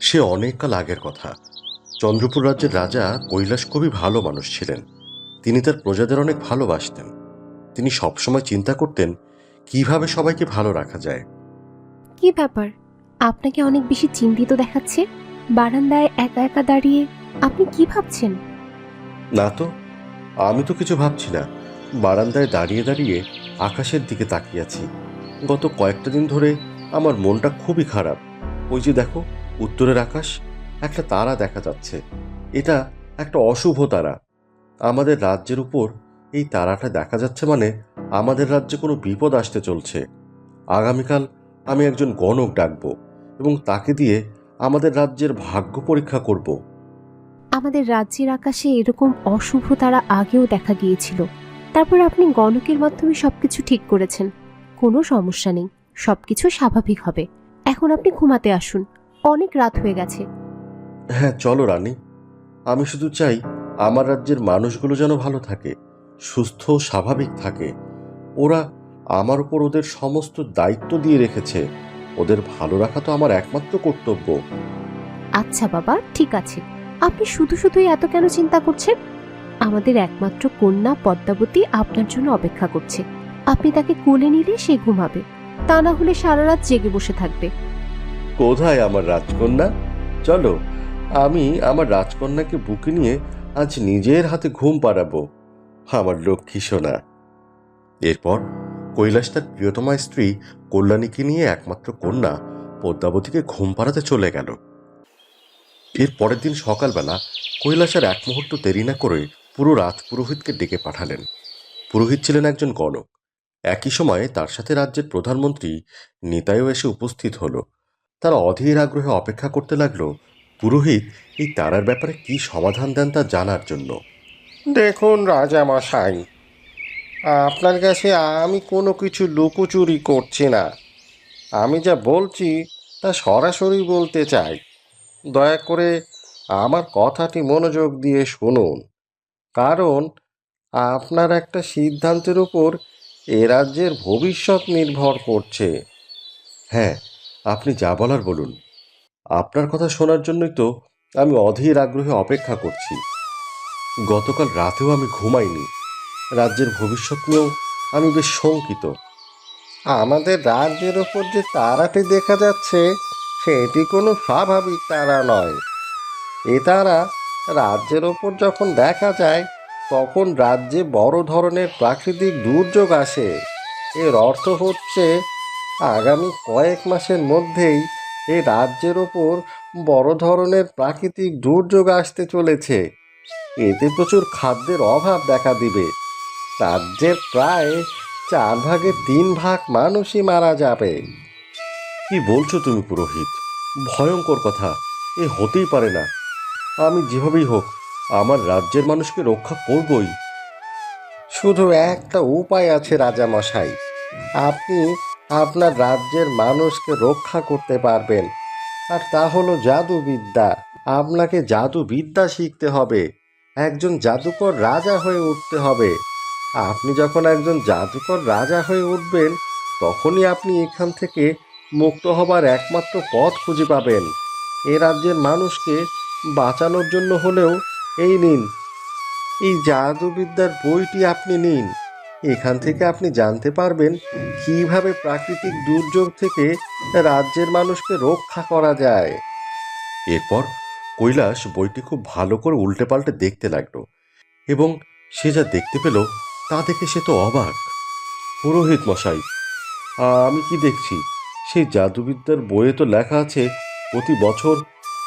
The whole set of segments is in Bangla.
সে অনেককাল আগের কথা। চন্দ্রপুর রাজ্যের রাজা কৈলাস খুবই ভালো মানুষ ছিলেন। তিনি তার প্রজাদের অনেক ভালোবাসতেন। তিনি সবসময় চিন্তা করতেন কীভাবে সবাইকে ভালো রাখা যায়। কি ব্যাপার? আপনাকে অনেক বেশি চিন্তিত দেখাচ্ছে? বারান্দায় একা একা দাঁড়িয়ে আপনি কি ভাবছেন? না তো আমি তো কিছু ভাবছি না। বারান্দায় দাঁড়িয়ে দাঁড়িয়ে আকাশের দিকে তাকিয়ে আছি। গত কয়েকটা দিন ধরে আমার মনটা খুবই খারাপ। ওই যে দেখো উত্তরের আকাশ, একটা তারা দেখা যাচ্ছে। এটা একটা অশুভ তারা। আমাদের রাজ্যের উপর এই তারাটা দেখা যাচ্ছে মানে আমাদের রাজ্যে কোনো বিপদ আসতে চলছে। আগামীকাল আমি একজন গণক ডাকবো এবং তাকে দিয়ে আমাদের রাজ্যের ভাগ্য পরীক্ষা করব। আমাদের রাজ্যের আকাশে এরকম অশুভ তারা আগেও দেখা গিয়েছিল। তারপর আপনি গণকের মাধ্যমে সবকিছু ঠিক করেছেন। কোনো সমস্যা নেই। সবকিছু স্বাভাবিক হবে। এখন আপনি ঘুমাতে আসুন। অনেক রাত হয়ে গেছে। হ্যাঁ চলো রানী। আমি শুধু চাই আমার রাজ্যের মানুষগুলো যেন ভালো থাকে সুস্থ ও স্বাভাবিক থাকে। ওরা আমার উপর ওদের সমস্ত দায়িত্ব দিয়ে রেখেছে। ওদের ভালো রাখা তো আমার একমাত্র কর্তব্য। আচ্ছা বাবা ঠিক আছে। আপনি শুধু শুধুই এত কেন চিন্তা করছেন? আমাদের একমাত্র কন্যা পদ্মাবতী আপনার জন্য অপেক্ষা করছে। আপনি তাকে কোলে নিলে সে ঘুমাবে। তা না হলে সারা রাত জেগে বসে থাকবে। কোথায় আমার রাজকন্যা? চলো, আমি আমার রাজকন্যাকে বুকে নিয়ে আজ নিজের হাতে ঘুম পাড়াবো, আমার লক্ষ্মী সোনা। এরপর কৈলাস তার প্রিয়তমা স্ত্রী কল্যাণীকে নিয়ে একমাত্র কন্যা পদ্মাবতীকে ঘুম পাড়াতে চলে গেল। এর পরের দিন সকালবেলা কৈলাস আর এক মুহূর্ত দেরি না করে পুরো রাত পুরোহিতকে ডেকে পাঠালেন। পুরোহিত ছিলেন একজন গণক। একই সময়ে তার সাথে রাজ্যের প্রধানমন্ত্রী নিতাইও এসে উপস্থিত হলো। তারা অধীর আগ্রহে অপেক্ষা করতে লাগল। পুরোহিত এই তারার ব্যাপারে কি সমাধান দেন তা জানার জন্য। দেখুন রাজা রাজামশাই আপনার কাছে আমি কোনো কিছু লুকোচুরি করছি না। আমি যা বলছি তা সরাসরি বলতে চাই। দয়া করে আমার কথাটি মনোযোগ দিয়ে শুনুন। কারণ আপনার একটা সিদ্ধান্তের উপর এ রাজ্যের ভবিষ্যৎ নির্ভর করছে। হ্যাঁ আপনি যা বলার বলুন। আপনার কথা শোনার জন্যই তো আমি অধীর আগ্রহে অপেক্ষা করছি। গতকাল রাতেও আমি ঘুমাইনি। রাজ্যের ভবিষ্যৎ নিয়েও আমি বেশ শঙ্কিত। আমাদের রাজ্যের ওপর যে তারাটি দেখা যাচ্ছে, সেটি কোনো স্বাভাবিক তারা নয়। এ তারা রাজ্যের ওপর যখন দেখা যায়, তখন রাজ্যে বড় ধরনের প্রাকৃতিক দুর্যোগ আসে। এর অর্থ হচ্ছে আগামী কয়েক মাসের মধ্যেই এই রাজ্যের ওপর বড় ধরনের প্রাকৃতিক দুর্যোগ আসতে চলেছে। এতে প্রচুর খাদ্যের অভাব দেখা দিবে। রাজ্যের প্রায় চার ভাগের তিন ভাগ মানুষই মারা যাবে। কি বলছো তুমি পুরোহিত? ভয়ঙ্কর কথা। এ হতেই পারে না। আমি যেভাবেই হোক আমার রাজ্যের মানুষকে রক্ষা করবই। শুধু একটা উপায় আছে রাজামশাই। আপনি আপনার রাজ্যের মানুষকে রক্ষা করতে পারবেন। আর তা হলো জাদুবিদ্যা। আপনাকে জাদুবিদ্যা শিখতে হবে। একজন জাদুকর রাজা হয়ে উঠতে হবে। আপনি যখন একজন জাদুকর রাজা হয়ে উঠবেন, তখনই আপনি এখান থেকে মুক্ত হবার একমাত্র পথ খুঁজে পাবেন। এ রাজ্যের মানুষকে বাঁচানোর জন্য হলেও এই নিন। এই জাদুবিদ্যার বইটি আপনি নিন। এখান থেকে আপনি জানতে পারবেন কীভাবে প্রাকৃতিক দুর্যোগ থেকে রাজ্যের মানুষকে রক্ষা করা যায়। এরপর কৈলাস বইটি খুব ভালো করে উল্টে পাল্টে দেখতে লাগল এবং সে যা দেখতে পেল তা দেখে সে তো অবাক। পুরোহিত মশাই আমি কি দেখছি? সেই জাদুবিদ্যার বইয়ে তো লেখা আছে, প্রতি বছর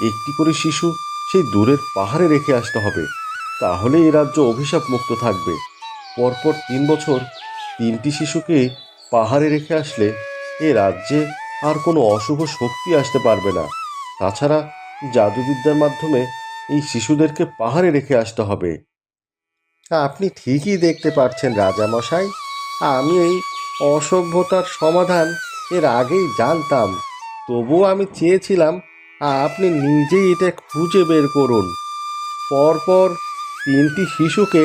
একটি করে শিশু সেই দূরের পাহাড়ে রেখে আসতে হবে। তাহলে এই রাজ্য অভিশাপ মুক্ত থাকবে। পরপর তিন বছর তিনটি শিশুকে পাহাড়ে রেখে আসলে এ রাজ্যে আর কোনো অশুভ শক্তি আসতে পারবে না। তাছাড়া জাদুবিদ্যার মাধ্যমে এই শিশুদেরকে পাহাড়ে রেখে আসতে হবে। আপনি ঠিকই দেখতে পাচ্ছেন রাজামশাই, আমি এই অসভ্যতার সমাধান এর আগেই জানতাম। তবুও আমি চেয়েছিলাম, আপনি নিজেই এটা খুঁজে বের করুন। পরপর তিনটি শিশুকে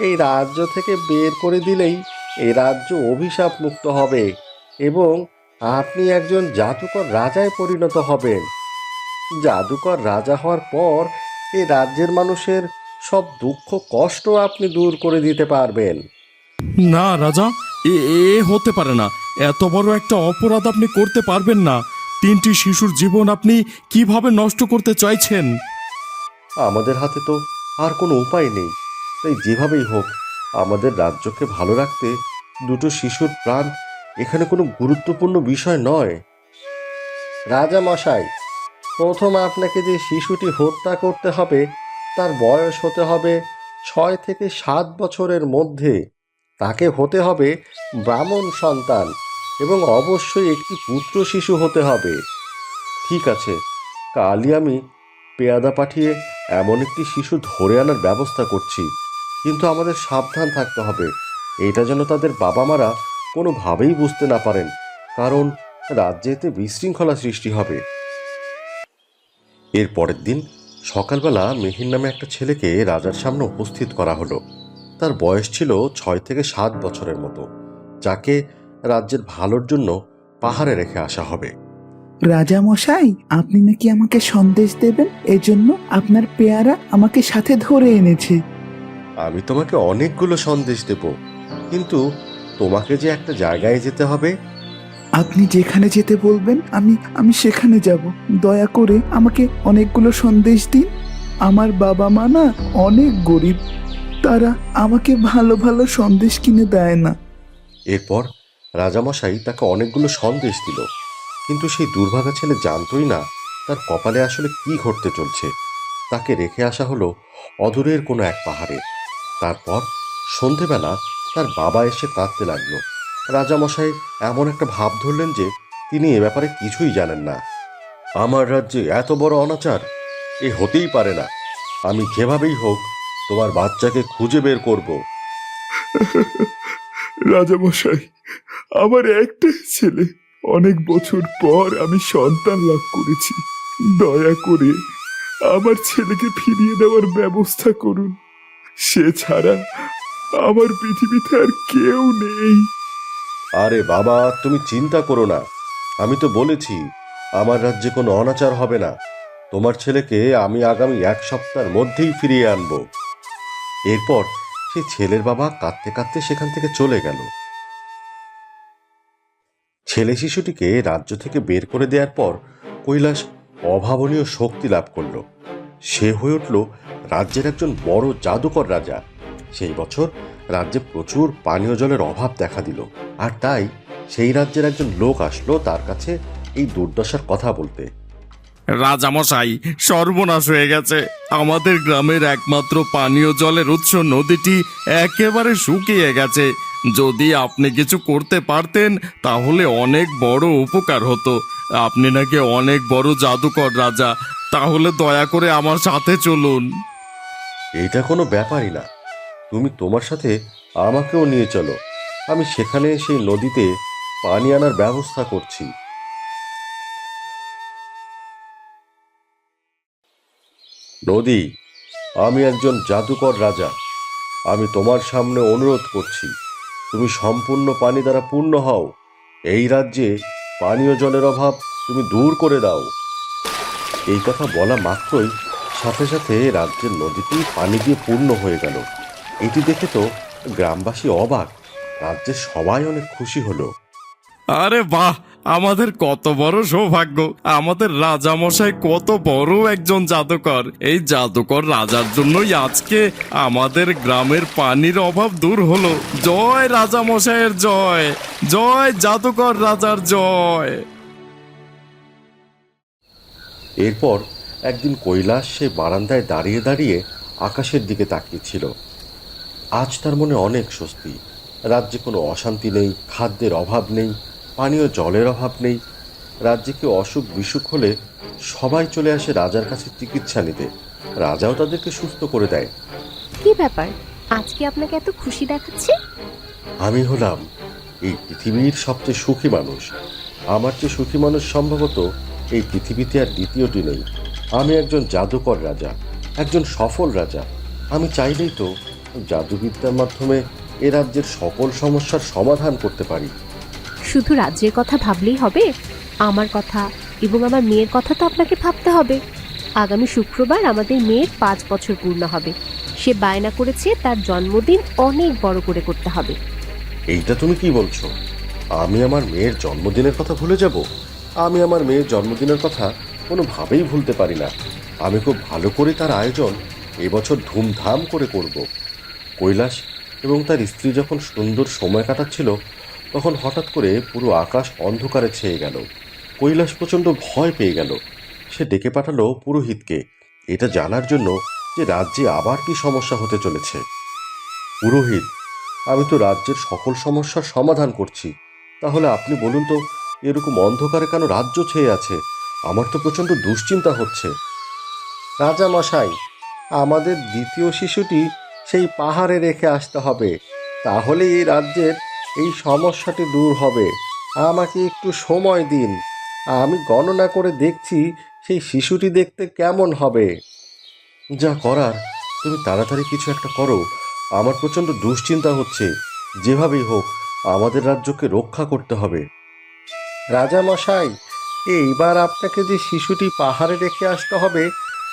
এই রাজ্য থেকে বের করে দিলেই এই রাজ্য অভিশাপ মুক্ত হবে এবং আপনি একজন জাদুকর রাজায় পরিণত হবেন। জাদুকর রাজা হওয়ার পর এই রাজ্যের মানুষের সব দুঃখ কষ্ট আপনি দূর করে দিতে পারবেন। না রাজা এ এ হতে পারে না। এত বড় একটা অপরাধ আপনি করতে পারবেন না। তিনটি শিশুর জীবন আপনি কীভাবে নষ্ট করতে চাইছেন? আমাদের হাতে তো আর কোনো উপায় নেই। তাই যেভাবেই হোক আমাদের রাজ্যকে ভালো রাখতে দুটো শিশুর প্রাণ এখানে কোনো গুরুত্বপূর্ণ বিষয় নয়। রাজা মশাই প্রথম আপনাকে যে শিশুটি হত্যা করতে হবে তার বয়স হতে হবে ছয় থেকে সাত বছরের মধ্যে। তাকে হতে হবে ব্রাহ্মণ সন্তান এবং অবশ্যই একটি পুত্র শিশু হতে হবে। ঠিক আছে কালই আমি পেয়াদা পাঠিয়ে এমন একটি শিশু ধরে আনার ব্যবস্থা করছি। কিন্তু আমাদের সাবধান থাকতে হবে। এটা যেন তাদের বাবা মারা কোনোভাবেই বুঝতে না পারেন, কারণ রাজ্যে এতে বিশৃঙ্খলা সৃষ্টি হবে। এর পরের দিন সকালবেলা মেহির নামে একটা ছেলেকে রাজার সামনে উপস্থিত করা হলো। তার বয়স ছিল ছয় থেকে সাত বছরের মতো, যাকে রাজ্যের ভালোর জন্য পাহাড়ে রেখে আসা হবে। রাজা মশাই, আপনি নাকি আমাকে সন্দেশ দেবেন? এজন্য আপনার পেয়ারা আমাকে সাথে ধরে এনেছে। আমি তোমাকে অনেকগুলো সন্দেশ দেব কিন্তু তোমাকে যে একটা জায়গায় যেতে হবে। আপনি যেখানে যেতে বলবেন আমি আমি সেখানে যাব। দয়া করে আমাকে অনেকগুলো সন্দেশ দিন। আমার বাবা মা না অনেক গরিব তারা আমাকে ভালো ভালো সন্দেশ কিনে দেয় না। এরপর রাজামশাই তাকে অনেকগুলো সন্দেশ দিল কিন্তু সেই দুর্ভাগা ছেলে জানতই না তার কপালে আসলে কি ঘটতে চলছে। তাকে রেখে আসা হলো অদূরের কোনো এক পাহাড়ে। তারপর সন্ধেবেলা তার বাবা এসে কাঁদতে লাগল। রাজামশাই এমন একটা ভাব ধরলেন যে তিনি এ ব্যাপারে কিছুই জানেন না। আমার রাজ্যে এত বড় অনাচার? এ হতেই পারে না। আমি যেভাবেই হোক তোমার বাচ্চাকে খুঁজে বের করব। রাজামশাই, আমার একটা ছেলে। অনেক বছর পর আমি সন্তান লাভ করেছি। দয়া করে আমার ছেলেকে ফিরিয়ে দেওয়ার ব্যবস্থা করুন। সে ছাড়া আমার পৃথিবীতে আর কেউ নেই। আরে বাবা, তুমি চিন্তা করো না। আমি তো বলেছি, আমার রাজ্যে কোনো অনাচার হবে না। তোমার ছেলেকে আমি আগামী এক সপ্তাহের মধ্যেই ফিরিয়ে আনব। এরপর সে ছেলের বাবা কাঁদতে কাঁদতে সেখান থেকে চলে গেল। ছেলে শিশুটিকে রাজ্য থেকে বের করে দেওয়ার পর কৈলাস অভাবনীয় শক্তি লাভ করল। সে হয়ে উঠল রাজ্যের একজন বড় জাদুকর রাজা। সেই বছর রাজ্যে প্রচুর পানীয় জলের অভাব দেখা দিল। আর তাই সেই রাজ্যের একজন লোক আসলো তার কাছে এই দুর্দশার কথা বলতে। রাজামশাই, সর্বনাশ হয়ে গেছে। আমাদের গ্রামের একমাত্র পানীয় জলের উৎস নদীটি একেবারে শুকিয়ে গেছে। যদি আপনি কিছু করতে পারতেন, তাহলে অনেক বড় উপকার হতো। আপনি নাকি অনেক বড় জাদুকর রাজা। তাহলে দয়া করে আমার সাথে চলুন। এটা কোনো ব্যাপারই না। তুমি তোমার সাথে আমাকেও নিয়ে চলো। আমি সেখানে সেই নদীতে পানি আনার ব্যবস্থা করছি। নদী, আমি একজন জাদুকর রাজা। আমি তোমার সামনে অনুরোধ করছি। তুমি সম্পূর্ণ পানি দ্বারা পূর্ণ হও। এই রাজ্যে পানীয় জলের অভাব তুমি দূর করে দাও। এই কথা বলা মাত্রই সাথে সাথে রাজ্যের নদীটি পানি দিয়ে পূর্ণ হয়ে গেল। এটি দেখে তো গ্রামবাসী অবাক। রাজ্যের সবাই অনেক খুশি হলো। আরে বাহ! আমাদের কত বড় সৌভাগ্য। আমাদের রাজামশাই কত বড় একজন জাদুকর। এই জাদুকর রাজার জন্যই আজকে আমাদের গ্রামের পানির অভাব দূর হলো। জয় রাজামশাইয়ের জয়। জয় জাদুকর রাজার জয়। এরপর একদিন কৈলাস সে বারান্দায় দাঁড়িয়ে দাঁড়িয়ে আকাশের দিকে তাকিয়েছিল। আজ তার মনে অনেক স্বস্তি। রাজ্যে কোনো অশান্তি নেই, খাদ্যের অভাব নেই পানীয় জলের অভাব নেই। রাজ্যে কেউ অসুখ বিসুখ হলে সবাই চলে আসে রাজার কাছে চিকিৎসা নিতে। রাজাও তাদেরকে সুস্থ করে দেয়। কি ব্যাপার? আজকে আপনাকে এত খুশি দেখাচ্ছে? আমি হলাম এই পৃথিবীর সবচেয়ে সুখী মানুষ। আমার চেয়ে সুখী মানুষ সম্ভবত এই পৃথিবীতে আর দ্বিতীয়টি নেই। আমি একজন জাদুকর রাজা একজন সফল রাজা। আমি চাইলেই তো জাদুবিদ্যার মাধ্যমে এ রাজ্যের সকল সমস্যার সমাধান করতে পারি। শুধু রাজ্যের কথা ভাবলেই হবে, আমার কথা এবং আমার মেয়ের কথা তো আপনাকে ভাবতে হবে। আগামী শুক্রবার আমাদের মেয়ের পাঁচ বছর পূর্ণ হবে। সে বায়না করেছে তার জন্মদিন অনেক বড় করে করতে হবে। এইটা তুমি কি বলছো? আমি আমার মেয়ের জন্মদিনের কথা ভুলে যাব? আমি আমার মেয়ের জন্মদিনের কথা কোনোভাবেই ভুলতে পারি না। আমি খুব ভালো করে তার আয়োজন এবছর ধুমধাম করে করব। কৈলাস এবং তার স্ত্রী যখন সুন্দর সময় কাটাচ্ছিল তখন হঠাৎ করে পুরো আকাশ অন্ধকারে ছেয়ে গেল। কৈলাস প্রচণ্ড ভয় পেয়ে গেল। সে ডেকে পাঠালো পুরোহিতকে। এটা জানার জন্য যে রাজ্যে আবার কি সমস্যা হতে চলেছে। পুরোহিত, আমি তো রাজ্যের সকল সমস্যার সমাধান করছি। তাহলে আপনি বলুন তো, এরকম অন্ধকারে কেন রাজ্য ছেয়ে আছে? আমার তো প্রচণ্ড দুশ্চিন্তা হচ্ছে। রাজা মশাই, আমাদের দ্বিতীয় শিশুটি সেই পাহাড়ে রেখে আসতে হবে। তাহলে এই রাজ্যের এই সমস্যাটি দূর হবে। আমাকে একটু সময় দিন। আমি গণনা করে দেখছি সেই শিশুটি দেখতে কেমন হবে। যা করার, তুমি তাড়াতাড়ি কিছু একটা করো। আমার প্রচণ্ড দুশ্চিন্তা হচ্ছে। যেভাবেই হোক, আমাদের রাজ্যকে রক্ষা করতে হবে। রাজা মশাই এইবার আপনাকে যে শিশুটি পাহাড়ে রেখে আসতে হবে,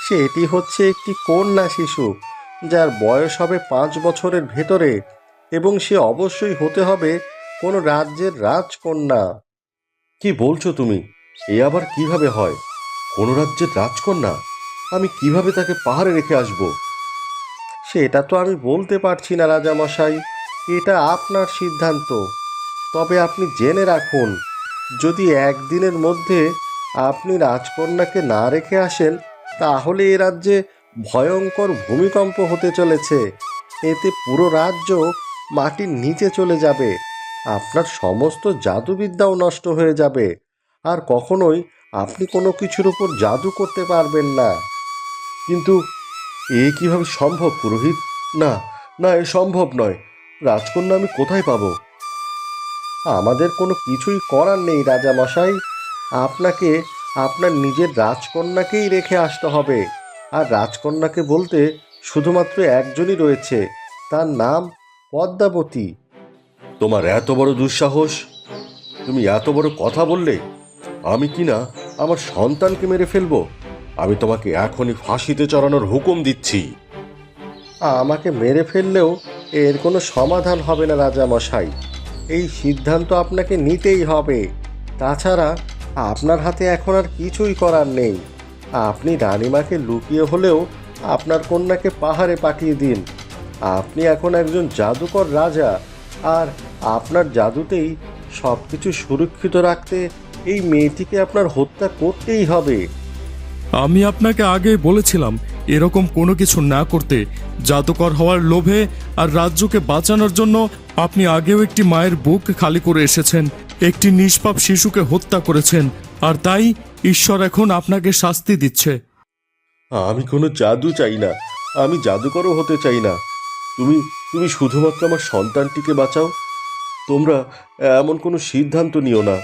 সেটি হচ্ছে একটি কন্যা শিশু, যার বয়স হবে পাঁচ বছরের ভেতরে। এবং সে অবশ্যই হতে হবে কোনো রাজ্যের রাজকন্যা। কি বলছো তুমি? এ আবার কীভাবে হয়? কোন রাজ্যের রাজকন্যা? আমি কীভাবে তাকে পাহাড়ে রেখে আসব? সেটা তো আমি বলতে পারছি না রাজামশাই। এটা আপনার সিদ্ধান্ত। তবে আপনি জেনে রাখুন যদি একদিনের মধ্যে আপনি রাজকন্যাকে না রেখে আসেন তাহলে এ রাজ্যে ভয়ঙ্কর ভূমিকম্প হতে চলেছে। এতে পুরো রাজ্য মাটির নিচে চলে যাবে। আপনার সমস্ত জাদুবিদ্যাও নষ্ট হয়ে যাবে। আর কখনোই আপনি কোনো কিছুর উপর জাদু করতে পারবেন না। কিন্তু এ কীভাবে সম্ভব, পুরোহিত? না না, এ সম্ভব নয়। রাজকন্যা আমি কোথায় পাবো? আমাদের কোনো কিছুই করার নেই, রাজামশাই। আপনাকে, আপনার নিজের রাজকন্যাকেই রেখে আসতে হবে। আর রাজকন্যাকে বলতে শুধুমাত্র একজনই রয়েছে। তার নাম পদ্মাবতী। তোমার এত বড় দুঃসাহস? তুমি এত বড় কথা বললে আমি কি না আমার সন্তানকে মেরে ফেলব? আমি তোমাকে এখনই ফাঁসিতে চড়ানোর হুকুম দিচ্ছি। আমাকে মেরে ফেললেও এর কোনো সমাধান হবে না রাজামশাই। এই সিদ্ধান্ত আপনাকে নিতেই হবে। তাছাড়া আপনার হাতে এখন আর কিছুই করার নেই। আপনি রানিমাকে লুকিয়ে হলেও আপনার কন্যাকে পাহাড়ে পাঠিয়ে দিন। আপনি এখন একজন জাদুকর রাজা আর আপনার জাদুতেই সব কিছু সুরক্ষিত রাখতে এই মেয়েটিকে আপনার হত্যা করতেই হবে। আমি আপনাকে আগে বলেছিলাম এরকম কোনো কিছু না করতে। জাদুকর হওয়ার লোভে আর রাজ্যকে বাঁচানোর জন্য আপনি আগেও একটি মায়ের বুক খালি করে এসেছেন একটি নিষ্পাপ শিশুকে হত্যা করেছেন আর তাই ঈশ্বর এখন আপনাকে শাস্তি দিচ্ছে। আমি কোনো জাদু চাই না আমি জাদুকরও হতে চাই না। তুমি তুমি শুধুমাত্র আমার সন্তানটিকে বাঁচাও। তোমরা এমন কোনো সিদ্ধান্ত নিও না।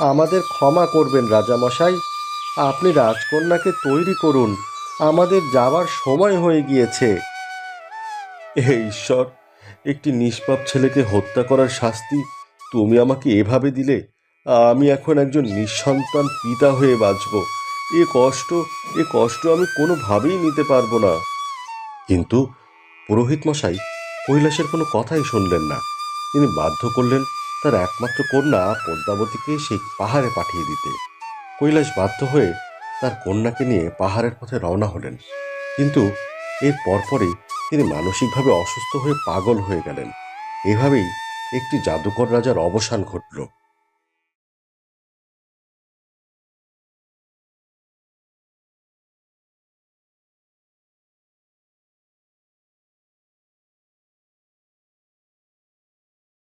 আমাদের ক্ষমা করবেন রাজামশাই। আপনি রাজকন্যাকে তৈরি করুন। আমাদের যাবার সময় হয়ে গিয়েছে। হে ঈশ্বর, একটি নিষ্পাপ ছেলেকে হত্যা করার শাস্তি তুমি আমাকে এভাবে দিলে? আমি এখন একজন নিঃসন্তান পিতা হয়ে বাঁচব। এ কষ্ট এ কষ্ট আমি কোনোভাবেই নিতে পারব না। কিন্তু পুরোহিত মশাই কৈলাসের কোনো কথাই শুনলেন না। তিনি বাধ্য করলেন তার একমাত্র কন্যা পদ্মাবতীকে সেই পাহাড়ে পাঠিয়ে দিতে। কৈলাস বাধ্য হয়ে তার কন্যাকে নিয়ে পাহাড়ের পথে রওনা হলেন। কিন্তু এর পরপরই তিনি মানসিকভাবে অসুস্থ হয়ে পাগল হয়ে গেলেন। এভাবেই একটি জাদুকর রাজার অবসান ঘটল।